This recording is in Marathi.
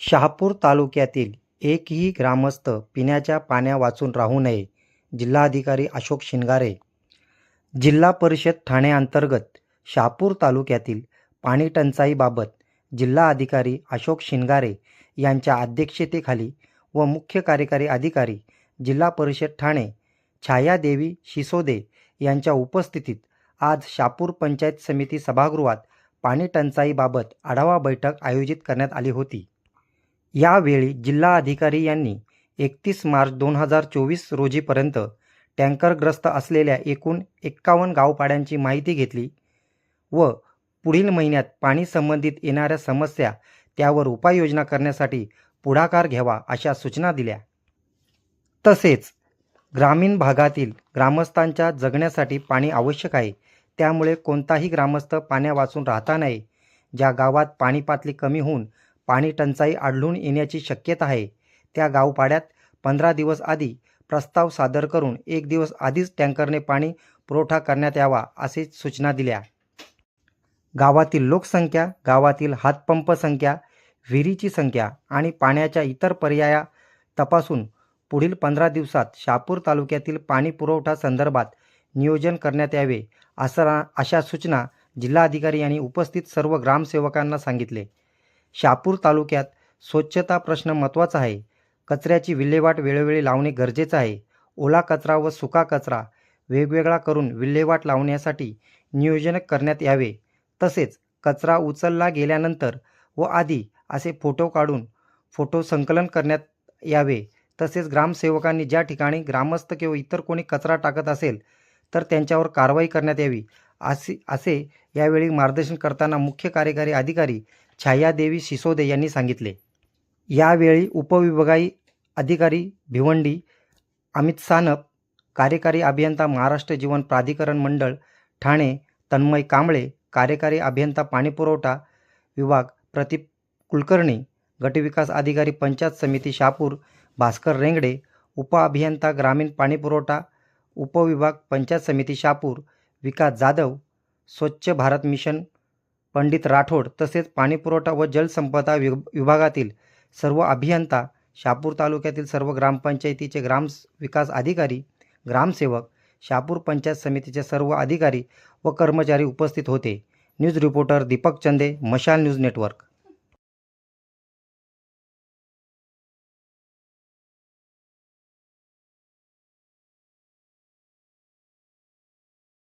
शहापूर तालुक्यातील एकही ग्रामस्थ पिण्याच्या पाण्यावाचून राहू नये जिल्हाधिकारी अशोक शिंगारे. जिल्हा परिषद ठाण्याअंतर्गत शहापूर तालुक्यातील पाणीटंचाईबाबत जिल्हा अधिकारी अशोक शिंगारे यांच्या अध्यक्षतेखाली व मुख्य कार्यकारी अधिकारी जिल्हा परिषद ठाणे छायादेवी शिसोदे यांच्या उपस्थितीत आज शापूर पंचायत समिती सभागृहात पाणीटंचाईबाबत आढावा बैठक आयोजित करण्यात आली होती. यावेळी जिल्हा अधिकारी यांनी एकतीस मार्च दोन हजार चोवीस रोजीपर्यंत टँकरग्रस्त असलेल्या एकूण एक्कावन्न गावपाड्यांची माहिती घेतली व पुढील महिन्यात पाणी संबंधित येणाऱ्या समस्या त्यावर उपाययोजना करण्यासाठी पुढाकार घ्यावा अशा सूचना दिल्या. तसेच ग्रामीण भागातील ग्रामस्थांच्या जगण्यासाठी पाणी आवश्यक आहे. त्यामुळे कोणताही ग्रामस्थ पाण्यावाचून राहता नये ज्या गावात पाणी पातळी कमी होऊन पाणी टंचाई आढळून येण्याची शक्यता आहे. त्या गावपाड्यात पंधरा दिवस आधी प्रस्ताव सादर करून एक दिवस आधीच टँकरने पाणी पुरवठा करण्यात यावा असे सूचना दिल्या. गावातील लोकसंख्या गावातील हातपंप संख्या विहिरीची संख्या आणि पाण्याच्या इतर पर्याया तपासून पुढील पंधरा दिवसात शहापूर तालुक्यातील पाणी पुरवठा संदर्भात नियोजन करण्यात यावे असं अशा सूचना जिल्हाधिकारी यांनी उपस्थित सर्व ग्रामसेवकांना सांगितले. शहापूर तालुक्यात स्वच्छता प्रश्न महत्त्वाचा आहे. कचऱ्याची विल्हेवाट वेळोवेळी लावणे गरजेचं आहे. ओला कचरा व सुका कचरा वेगवेगळा करून विल्हेवाट लावण्यासाठी नियोजन करण्यात यावे. तसेच कचरा उचलला गेल्यानंतर व आधी असे फोटो काढून फोटो संकलन करण्यात यावे. तसेच ग्रामसेवकांनी ज्या ठिकाणी ग्रामस्थ किंवा इतर कोणी कचरा टाकत असेल तर त्यांच्यावर कारवाई करण्यात यावी. असे असे यावेळी मार्गदर्शन करताना मुख्य कार्यकारी अधिकारी छायादेवी सिसोदे यांनी सांगितले. यावेळी उपविभागीय अधिकारी भिवंडी अमित सानप कार्यकारी अभियंता महाराष्ट्र जीवन प्राधिकरण मंडळ ठाणे तन्मय कांबळे कार्यकारी अभियंता पाणीपुरवठा विभाग प्रदीप कुलकर्णी गटविकास अधिकारी पंचायत समिती शापूर भास्कर रेंगडे उपअभियंता ग्रामीण पाणीपुरवठा उपविभाग पंचायत समिती शापूर विकास जाधव स्वच्छ भारत मिशन पंडित राठोड तसेच पाणीपुरवठा व जलसंपदा विभागातील सर्व अभियंता शापूर तालुक्यातील सर्व ग्रामपंचायतीचे ग्राम विकास अधिकारी ग्रामसेवक शापूर पंचायत समितीचे सर्व अधिकारी व कर्मचारी उपस्थित होते. न्यूज रिपोर्टर दीपक चंदे मशाल न्यूज नेटवर्क.